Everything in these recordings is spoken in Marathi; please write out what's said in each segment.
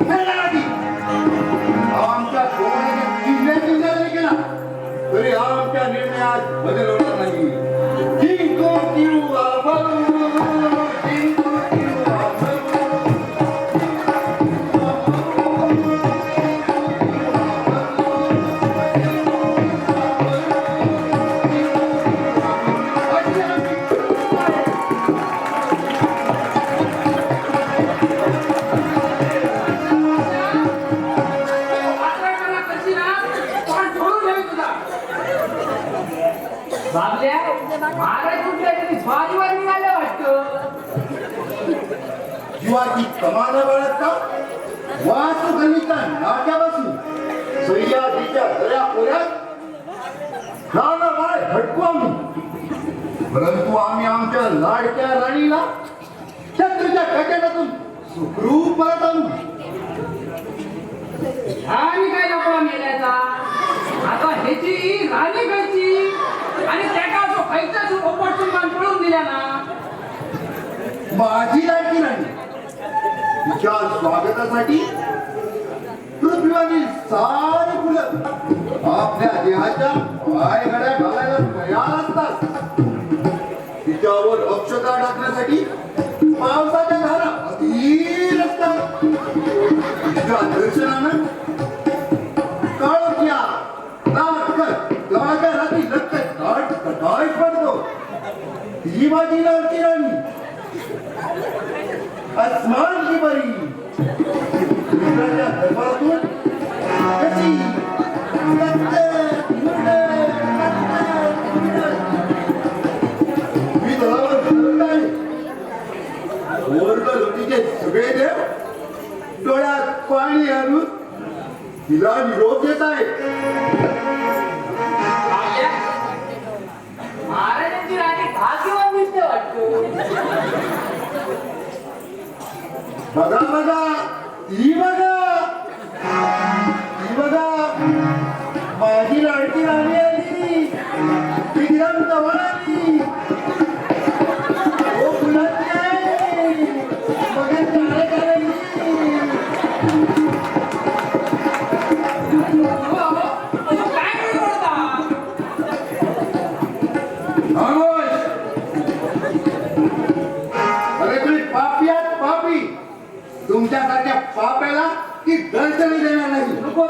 ¡Hello! कमान बाळगता वासू गणिता नाट्यापासून सह्याद्रीच्या दऱ्या खोऱ्यात राणा बाळ भटकू आम्ही. परंतु आम्ही आमच्या लाडक्या राणीला शत्रूच्या कटाटातून सुखरूप परत आणू. आणि काय नको मेल्याचा आता ह्याची राणी खायची आणि त्याचा जो खायचा जो ओपटून मान पळून दिला ना माझी लाडकी स्वागतासाठी पृथ्वीवरील सारी मुलं आपल्या देहाच्या पायघड्या घालायला तयार असतात. तिच्यावर अक्षता टाकण्यासाठी पावसाच्या धारा अधीर असतात. तिच्या दर्शनानं काळोख्या नाटक रात्री लक्ष काट कटाईत पडतो. ही माझी लाडकी राणी. अस्मान तिला निरोप देत आहे. बाबल्या, महाराजांची राणी भाग्यवान दिसते वाटतं. बघा बघा. ती दर्शनही देणार नाही नको.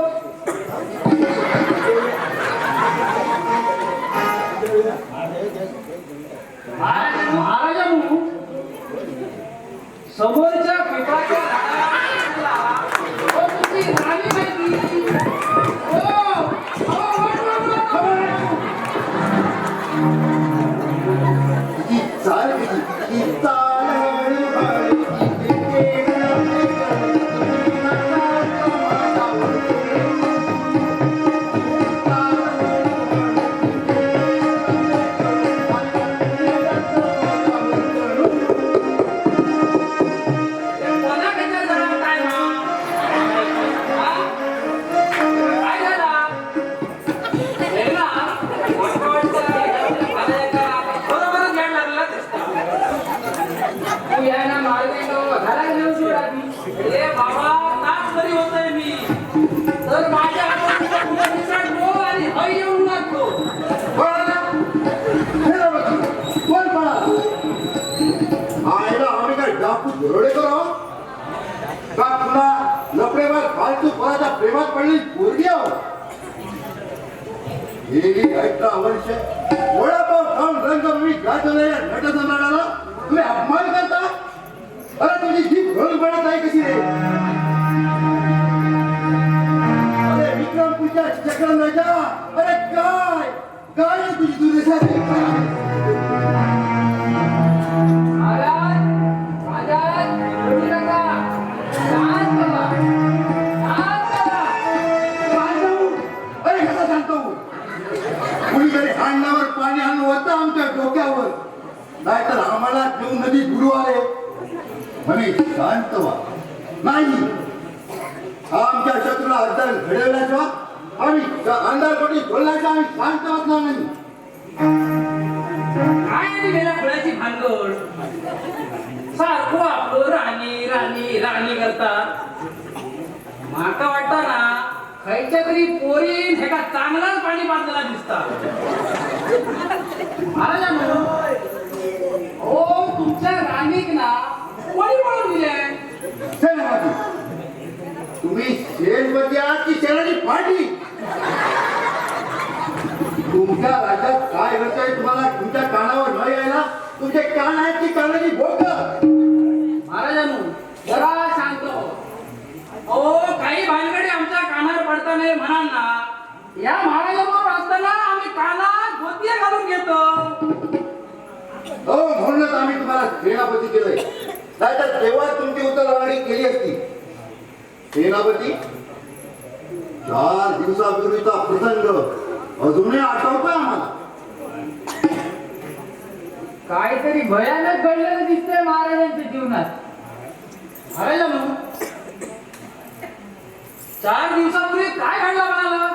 ಅವಶ್ಯ डोक्यावर. नाहीतर आम्हाला घेऊन नदी गुरु आले म्हणे शांत व्हा. नाही. आमच्या शत्रूला अद्दल घडवल्याशिवाय आम्ही अंधार कोटी बोलण्याच्या आम्ही शांत वाचणार नाही. काय आणि फुलाची भानगड? सारखं आपलं राणी राणी राणी करतात. माका वाटतं ना खायच्या तरी पोरीन हेका चांगलाच पाणी पाजलेला दिसता. म्हणून ओ तुमच्या राणीक ना कोणी म्हणून दिले सेनापती तुम्ही शेणपती आहात की शेणाची पाठी तुमच्या राज्यात काय घडतंय तुम्हाला तुमच्या कानावर न यायला तुमचे कान आहेत की कानाची बोट महाराजांनो जरा शांत हो. अहो काही भानगडी आमच्या नाही म्हणाल ना या महाराजांबरोबर असताना आम्ही कानात गोतिया घालून घेतो. हो म्हणूनच आम्ही तुम्हाला सेनापती केलंय. नाहीतर तेव्हा तुमची उतरवाणी केली असती. सेनापती? चार दिवसापूर्वीचा प्रसंग. अजूनही आठवतोय आम्हाला. काहीतरी भयानक घडलेलं दिसतंय महाराजांच्या जीवनात. महाराजांनो चार दिवसापूर्वी काय घडलं म्हणाला?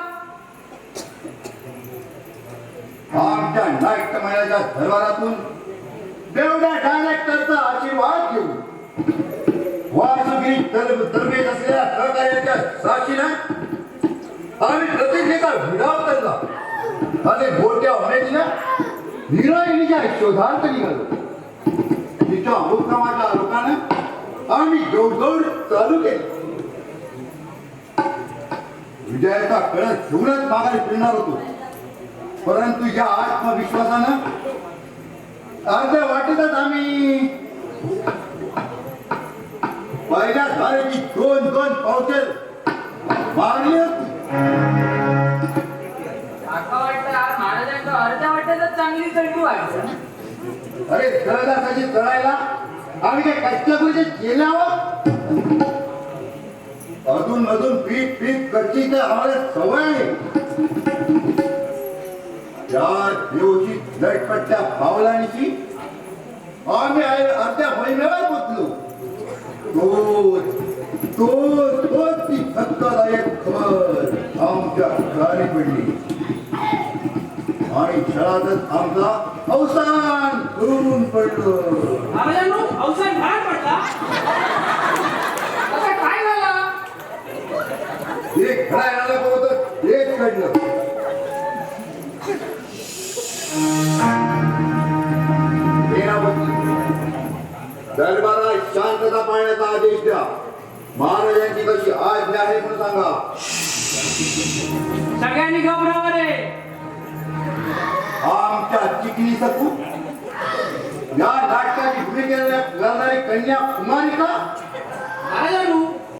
आमच्या नाट्य महिन्याच्या दरबारातून बेवड्या डायरेक्टरचा आशीर्वाद घेऊ वासुगिरी तर असलेल्या सहकार्याच्या साक्षीनं आम्ही प्रतिष्ठेचा विडाव करला आणि मोठ्या होण्याची हिरोईनीच्या शोधार्थ निघालो. तिच्या अनुक्रमाच्या लोकांना आम्ही जोडजोड चालू केली. विजयाचा कळस घेऊनच माघारी फिरणार होतो. परंतु या आत्मविश्वासानं अर्ध्या वाटेतच आम्ही. पहिल्या धारेची दोन दोन पावसे मारली वाटेतच चांगली चढू आहे अरे जळदासाची चढायला आम्ही काय कच्च्यापुरीचे केल्यावर कच्ची तर आम्हाला सवय. आहे त्या देवची लटपट्ट्या पावलांची आम्ही आहे अर्ध्या महिन्याला पोचलो तो तो तो ती धक्कादायक खबर आमच्या कानी पडली. आणि क्षणातच आमचा अवसान करून पडलो. अवसान अवसर पडला आता काय झालं घडायला होतं. एक सेनापती, दरबारात शांतता पाळण्याचा आदेश द्या. महाराजांची कशी आज्ञा आहे म्हणून सांगा. सगळ्यांनी घबरावर रे. आमच्या चिकनी सकू या नाटकाची भूमिका करणारी कन्या कुमारिका. महाराजांनो